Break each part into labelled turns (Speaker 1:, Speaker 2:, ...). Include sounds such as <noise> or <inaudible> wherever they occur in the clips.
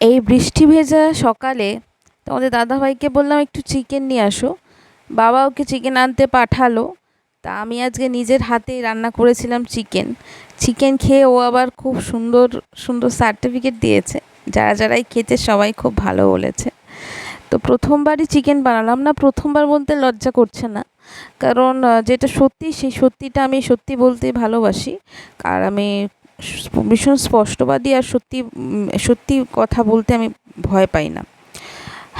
Speaker 1: এই বৃষ্টি ভেজা সকালে তোমাদের দাদাভাইকে বললাম, একটু চিকেন নিয়ে আসো। বাবা ওকে চিকেন আনতে পাঠালো। তা আমি আজকে নিজের হাতেই রান্না করেছিলাম চিকেন চিকেন খেয়ে ও আবার খুব সুন্দর সুন্দর সার্টিফিকেট দিয়েছে। যারা যারাই খেতে সবাই খুব ভালো বলেছে। তো প্রথমবারই চিকেন বানালাম না, প্রথমবার বলতে লজ্জা করছে না। কারণ যেটা সত্যি, সেই সত্যিটা আমি সত্যি বলতে ভালোবাসি। আর আমি ভীষণ স্পষ্টবাদী আর সত্যি সত্যি কথা বলতে আমি ভয় পাই না।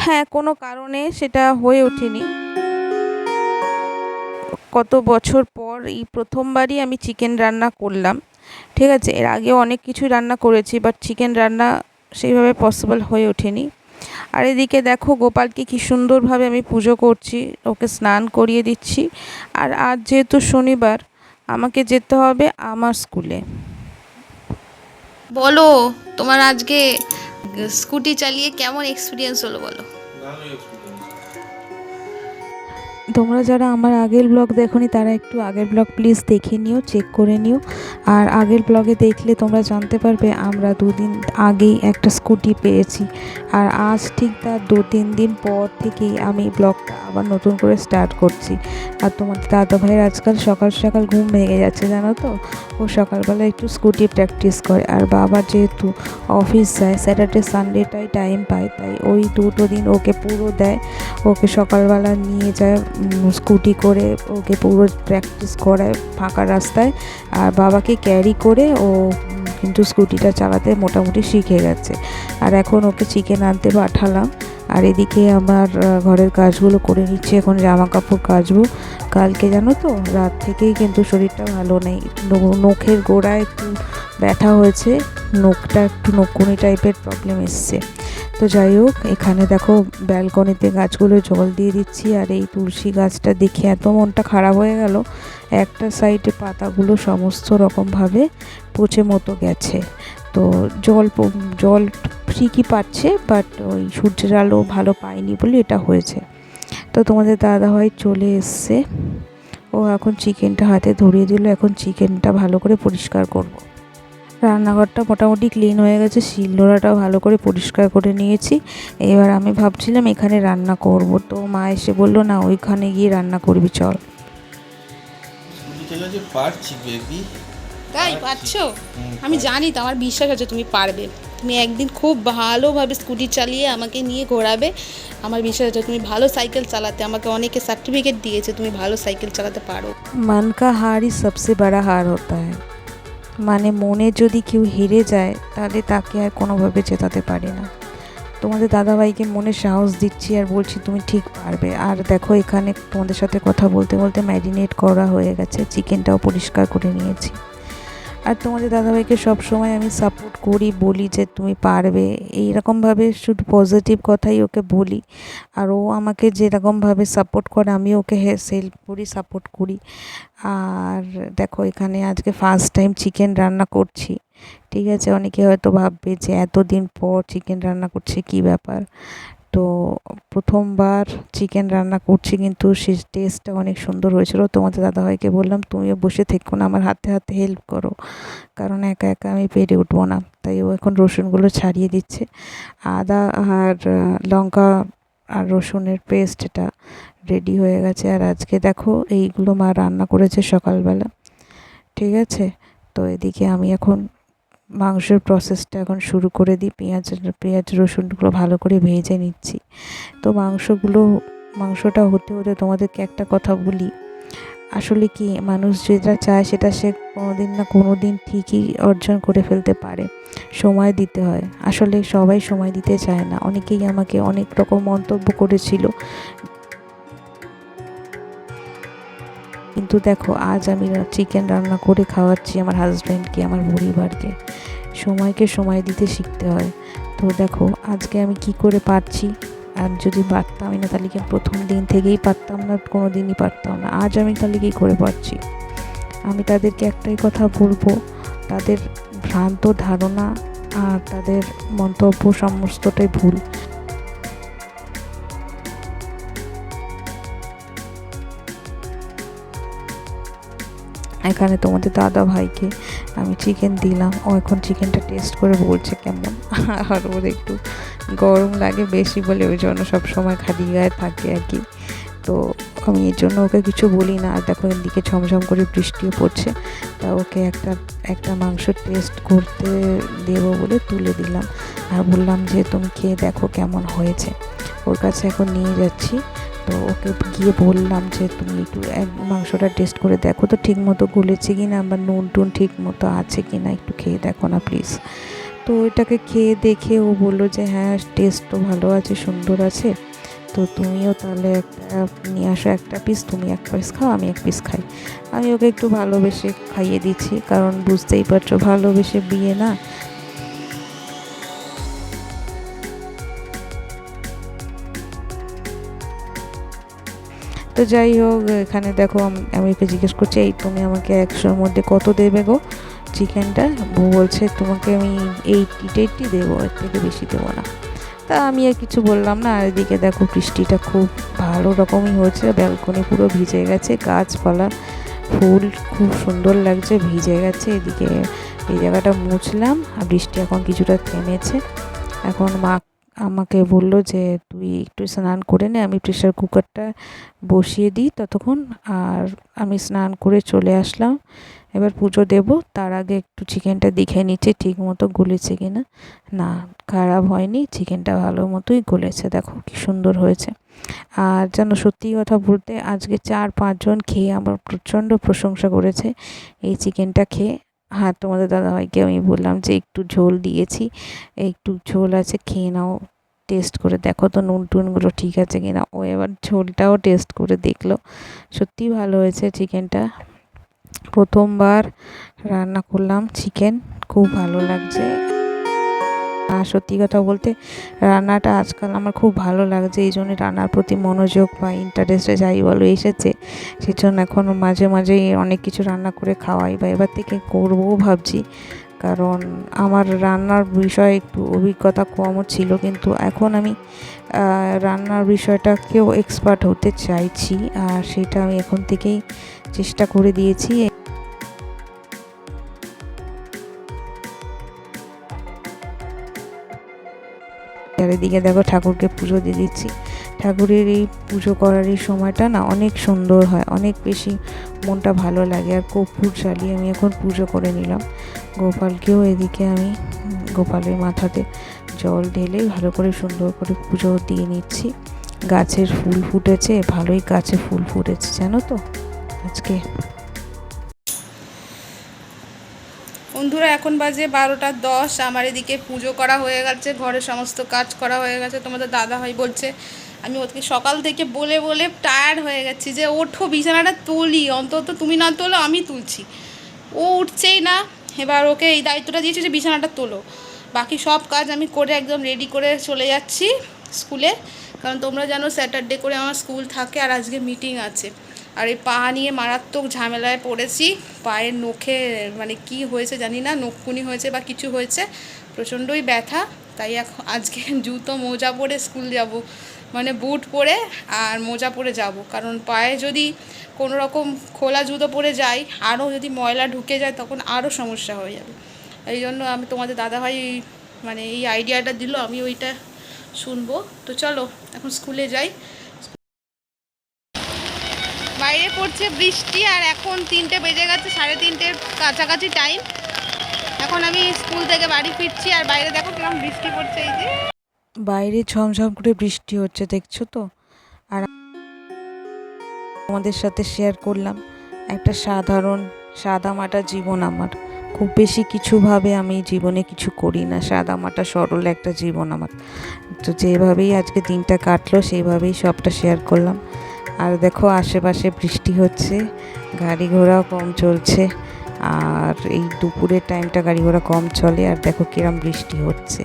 Speaker 1: হ্যাঁ কোনো কারণে সেটা হয়ে ওঠেনি। কত বছর পর এই প্রথমবারই আমি চিকেন রান্না করলাম। ঠিক আছে, এর আগেও অনেক কিছু রান্না করেছি বাট চিকেন রান্না সেইভাবে পসিবল হয়ে ওঠেনি। আর এদিকে দেখো, গোপালকে কি সুন্দরভাবে আমি পুজো করছি, ওকে স্নান করিয়ে দিচ্ছি। আর আজ যেহেতু শনিবার, আমাকে যেতে হবে আমার স্কুলে।
Speaker 2: বলো তোমার আজকে স্কুটি চালিয়ে কেমন এক্সপিরিয়েন্স হলো বলো?
Speaker 3: ভালো
Speaker 1: তোমরা যারা আমার আগের ব্লগ দেখোনি, তারা একটু আগের ব্লগ প্লিজ দেখে নিও চেক করে নিও। আর আগের ব্লগে দেখলে তোমরা জানতে পারবে, আমরা দুদিন আগেই একটা স্কুটি পেয়েছি। আর আজ ঠিক তার দু তিন দিন পর থেকেই আমি ব্লগটা আবার নতুন করে স্টার্ট করছি। আর তোমার দাদা ভাইয়ের আজকাল সকাল সকাল ঘুম ভেঙে যাচ্ছে, জানো তো? ও সকালবেলা একটু স্কুটি প্র্যাকটিস করে। আর বাবা যেহেতু অফিস যায় স্যাটারডে সানডেটাই টাইম পায়, তাই ওই দুটো দিন ওকে পুরো দেয়। ওকে সকালবেলা নিয়ে যায় স্কুটি করে ওকে পুরো প্র্যাকটিস করায় ফাঁকা রাস্তায়। আর বাবাকে ক্যারি করে ও কিন্তু স্কুটিটা চালাতে মোটামুটি শিখে গেছে। আর এখন ওকে চিকেন আনতে পাঠালাম। আর এদিকে আমার ঘরের কাজগুলো করে নিচ্ছি এখন জামা কাপড় কাচবো। কালকে জানো তো? রাত থেকেই কিন্তু শরীরটা ভালো নেই। নখের গোড়ায় একটু ব্যথা হয়েছে, নখটা একটু নকুনি টাইপের প্রবলেম এসছে। তো যাই হোক, এখানে দেখো ব্যালকনিতে গাছগুলো জল দিয়ে দিচ্ছি আর এই তুলসী গাছটা দেখে এত মনটা খারাপ হয়ে গেল। একটা সাইডে পাতাগুলো সমস্ত রকমভাবে পচে মতো গেছে। তো জল জল ঠিকই পাচ্ছে বাট ওই সূর্যের আলো ভালো পায়নি বলে এটা হয়েছে। তো তোমাদের দাদাভাই চলে এসছে। ও এখন চিকেনটা হাতে ধরিয়ে দিল, এখন চিকেনটা ভালো করে পরিষ্কার করব। রান্নাঘরটা মোটামুটি ক্লিন হয়ে গেছে। শিলনোড়াটাও ভালো করে পরিষ্কার করে নিয়েছি। এবার আমি ভাবছিলাম এখানে রান্না করব। তো মা এসে বলল না ওইখানে গিয়ে রান্না করবি চল।
Speaker 2: তাই? পারছ। আমি জানি তো আমার বিশ্বাস আছে তুমি পারবে। তুমি একদিন খুব ভালোভাবে স্কুটি চালিয়ে আমাকে নিয়ে ঘোরাবে। আমার বিশ্বাস আছে তুমি ভালো সাইকেল চালাতে আমাকে অনেকে সার্টিফিকেট দিয়েছে তুমি ভালো সাইকেল চালাতে পারো।
Speaker 1: মন কা হারই সবসে বড়া হার হতা হ্যায় মানে মনে যদি কেউ হেরে যায়, তাহলে তাকে আর কোনোভাবে জেতাতে পারে না। তোমাদের দাদাভাইকে মনে সাহস দিচ্ছি আর বলছি তুমি ঠিক পারবে। আর দেখো এখানে তোমাদের সাথে কথা বলতে বলতে ম্যারিনেট করা হয়ে গেছে। চিকেনটাও পরিষ্কার করে নিয়েছি। আর তোমাদের দাদাভাইকে সব সময় আমি সাপোর্ট করি, বলি যে তুমি পারবে। এইরকমভাবে শুধু পজিটিভ কথাই ওকে বলি। আর ও আমাকে যেরকমভাবে সাপোর্ট করে আমি ওকে হেল্প করি সাপোর্ট করি। আর দেখো, এখানে আজকে ফার্স্ট টাইম চিকেন রান্না করছি। ঠিক আছে? অনেকে হয়তো ভাববে যে এতদিন পর চিকেন রান্না করছে, কী ব্যাপার? তো প্রথমবার চিকেন রান্না করছি কিন্তু সে টেস্টটা অনেক সুন্দর হয়েছিল। তোমাদের দাদাভাইকে বললাম, তুমিও বসে থেকো না, আমার হাতে হাতে হেল্প করো। কারণ একা একা আমি পেরে উঠবো না। তাই ও এখন রসুনগুলো ছাড়িয়ে দিচ্ছে। আদা আর লঙ্কা আর রসুনের পেস্টটা রেডি হয়ে গেছে। আর আজকে দেখো, এইগুলো মা রান্না করেছে সকালবেলা। ঠিক আছে? তো এদিকে আমি এখন মাংসের প্রসেসটা এখন শুরু করে দিই, পেঁয়াজ পেঁয়াজ রসুনগুলো ভালো করে ভেজে নিচ্ছি। তো মাংসগুলো, মাংসটা হতে হতে তোমাদেরকে একটা কথা বলি। আসলে কি, মানুষ যেটা চায় সেটা সে কোনো দিন না কোনো দিন ঠিকই অর্জন করে ফেলতে পারে। সময় দিতে হয়। আসলে সবাই সময় দিতে চায় না। অনেকেই আমাকে অনেক রকম মন্তব্য করেছিল। কিন্তু দেখো, আজ আমি চিকেন রান্না করে খাওয়াচ্ছি আমার হাজব্যান্ডকে আমার পরিবারকে। সময়কে সময় দিতে শিখতে হয়। তো দেখো, আজকে আমি কি করে পারছি? আর যদি পারতামই না, তাহলে কি প্রথম দিন থেকেই পারতাম না? কোনো দিনই পারতাম না। আজ আমি তাহলে কী করে পারছি? আমি তাদেরকে একটাই কথা বলব, তাদের ভ্রান্ত ধারণা আর তাদের মন্তব্য সমস্তটাই ভুল। এখানে তোমাদের দাদা ভাইকে আমি চিকেন দিলাম। ও এখন চিকেনটা টেস্ট করে বলছে কেমন? <laughs> আর ওর একটু গরম লাগে বেশি বলে, ওই জন্য সবসময় খালি গায়ে থাকে আর কি। তো আমি এর জন্য ওকে কিছু বলি না। আর দেখো এদিকে ঝমঝম করে বৃষ্টিও পড়ছে। তা ওকে একটা একটা মাংস টেস্ট করতে দেবো বলে তুলে দিলাম। আর বললাম যে, তুমি খেয়ে দেখো কেমন হয়েছে। ওর কাছে এখন নিয়ে যাচ্ছি। তো ওকে গিয়ে বললাম যে, তুমি একটু এক মাংসটা টেস্ট করে দেখো তো ঠিক মতো গলেছে কি না বা নুন টুন ঠিক মতো আছে কি না একটু খেয়ে দেখো না প্লিজ তো এটাকে খেয়ে দেখে ও বলল যে হ্যাঁ টেস্ট তো ভালো আছে, সুন্দর আছে। তো তুমিও তাহলে একটা, নিয়ে আসো একটা পিস তুমি এক পিস খাও, আমি এক পিস খাই। আমি ওকে একটু ভালোবেসে খাইয়ে দিচ্ছি, কারণ বুঝতেই পারছ ভালোবেসে বিয়ে না। তো যাই হোক, এখানে দেখো আম- ওকে জিজ্ঞেস করছি, এই তুমি আমাকে একশোর মধ্যে কত দেবে গো? চিকেনটা বলছে, তোমাকে আমি এইটি টেটটি দেবো, এর থেকে বেশি দেবো না। তা আমি আর কিছু বললাম না, আর এদিকে দেখো বৃষ্টিটা খুব ভালো রকমই হয়েছে, ব্যালকনি পুরো ভিজে গেছে, গাছপালা, ফুল খুব সুন্দর লাগছে, ভিজে গেছে, এদিকে এই জায়গাটা মুছলাম, আর বৃষ্টি এখন কিছুটা থেমেছে। এখন মা আমাকে বলল যে, তুই একটু স্নান করে নে, আমি প্রেশার কুকারটা বসিয়ে দিই ততক্ষণ। আর আমি স্নান করে চলে আসলাম। এবার পুজো দেব। তার আগে একটু চিকেনটা দেখে নিচ্ছি, ঠিক মতো গলেছে কি না। না, খারাপ হয়নি চিকেনটা ভালো মতোই গলেছে। দেখো কি সুন্দর হয়েছে। আর যেন সত্যি কথা বলতে, আজকে চার পাঁচজন খেয়ে আমার প্রচণ্ড প্রশংসা করেছে এই চিকেনটা খেয়ে। হ্যাঁ তোমাদের দাদাভাইকে আমি বললাম যে একটু ঝোল দিয়েছি, একটু ঝোল আছে, খেয়ে নাও টেস্ট করে দেখো তো নুন টুনগুলো ঠিক আছে কি না। ও এবার ঝোলটাও টেস্ট করে দেখল, সত্যি ভালো হয়েছে চিকেনটা প্রথমবার রান্না করলাম চিকেন খুব ভালো লাগছে। আর সত্যি কথা বলতে রান্নাটা আজকাল আমার খুব ভালো লাগছে, এই জন্য রান্নার প্রতি মনোযোগ বা ইন্টারেস্টে যাই বলো এসেছে সেই জন্য এখন মাঝে মাঝে অনেক কিছু রান্না করে খাওয়াই বা এবার থেকে করবও ভাবছি। কারণ আমার রান্নার বিষয়ে একটু অভিজ্ঞতা কমও ছিল, কিন্তু এখন আমি রান্নার বিষয়টাকেও এক্সপার্ট হতে চাইছি, আর সেটা আমি এখন থেকেই চেষ্টা করে দিয়েছি। চারিদিকে দেখো ঠাকুরকে পুজো দিয়ে দিচ্ছি। ঠাকুরের এই পুজো করার এই সময়টা না অনেক সুন্দর হয়, অনেক বেশি মনটা ভালো লাগে। আর কর্পূর জ্বালিয়ে আমি এখন পুজো করে নিলাম। গোপালকেও এদিকে আমি, গোপালের মাথাতে জল ঢেলে ভালো করে সুন্দর করে পুজো দিয়ে নিচ্ছি। গাছের ফুল ফুটেছে, ভালোই গাছে ফুল ফুটেছে, জানো তো? আজকে
Speaker 2: বন্ধুরা, এখন বাজে বারোটা দশ। আমার এদিকে পুজো করা হয়ে গেছে ঘরের সমস্ত কাজ করা হয়ে গেছে। তোমাদের দাদা ভাই বলছে, আমি ওকে সকাল থেকে বলে বলে টায়ার্ড হয়ে গেছি যে, ওঠো বিছানাটা তুলি, অন্তত তুমি না তোলো, আমি তুলছি। ও উঠছেই না, এবার ওকে এই দায়িত্বটা দিয়েছি যে, বিছানাটা তোলো। বাকি সব কাজ আমি করে একদম রেডি করে চলে যাচ্ছি স্কুলে। কারণ তোমরা জানো স্যাটারডে করে আমার স্কুল থাকে আর আজকে মিটিং আছে। আর এই পা নিয়ে মারাত্মক ঝামেলায় পড়েছি, পায়ের নখে মানে কি হয়েছে জানি না, নখকুনি হয়েছে বা কিছু হয়েছে, প্রচণ্ডই ব্যথা, তাই এখন আজকে <laughs> জুতো মোজা পরে স্কুল যাব মানে বুট পরে আর মোজা পরে যাব, কারণ পায়ে যদি কোনো রকম খোলা জুতো পরে যাই, আরও যদি ময়লা ঢুকে যায় তখন আরও সমস্যা হয়ে যাবে। এই জন্য আমি তোমাদের দাদাভাই মানে এই আইডিয়াটা দিল, আমি ওইটা শুনব। তো চলো, এখন স্কুলে যাই। পড়ছে বৃষ্টি আর এখন তিনটে বেজে গেছে, সাড়ে তিনটের কাছাকাছি টাইম এখন আমি স্কুল থেকে বাড়ি ফিরছি আর বাইরে দেখো কীরকম বৃষ্টি পড়ছে এই যে।
Speaker 1: বাইরে ঝমঝম করে বৃষ্টি হচ্ছে, দেখছ তো? আর তোমাদের সাথে শেয়ার করলাম, একটা সাধারণ সাদামাটা জীবন আমার। খুব বেশি কিছুভাবে আমি জীবনে কিছু করি না, সাদামাটা সরল একটা জীবন আমার। তো যেভাবেই আজকে দিনটা কাটলো সেইভাবেই সবটা শেয়ার করলাম। আর দেখো আশেপাশে বৃষ্টি হচ্ছে, গাড়ি ঘোড়াও কম চলছে, আর এই দুপুরের টাইমটা গাড়ি ঘোড়া কম চলে, আর দেখো কিরম বৃষ্টি হচ্ছে।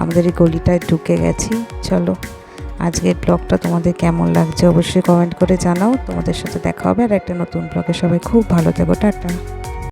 Speaker 1: আমাদের এই গলিটায় ঢুকে গেছি, চলো। আজকের ব্লগটা তোমাদের কেমন লাগছে অবশ্যই কমেন্ট করে জানাও। তোমাদের সাথে দেখা হবে আর একটা নতুন ব্লগে সবাই খুব ভালো থেকো, টাটা।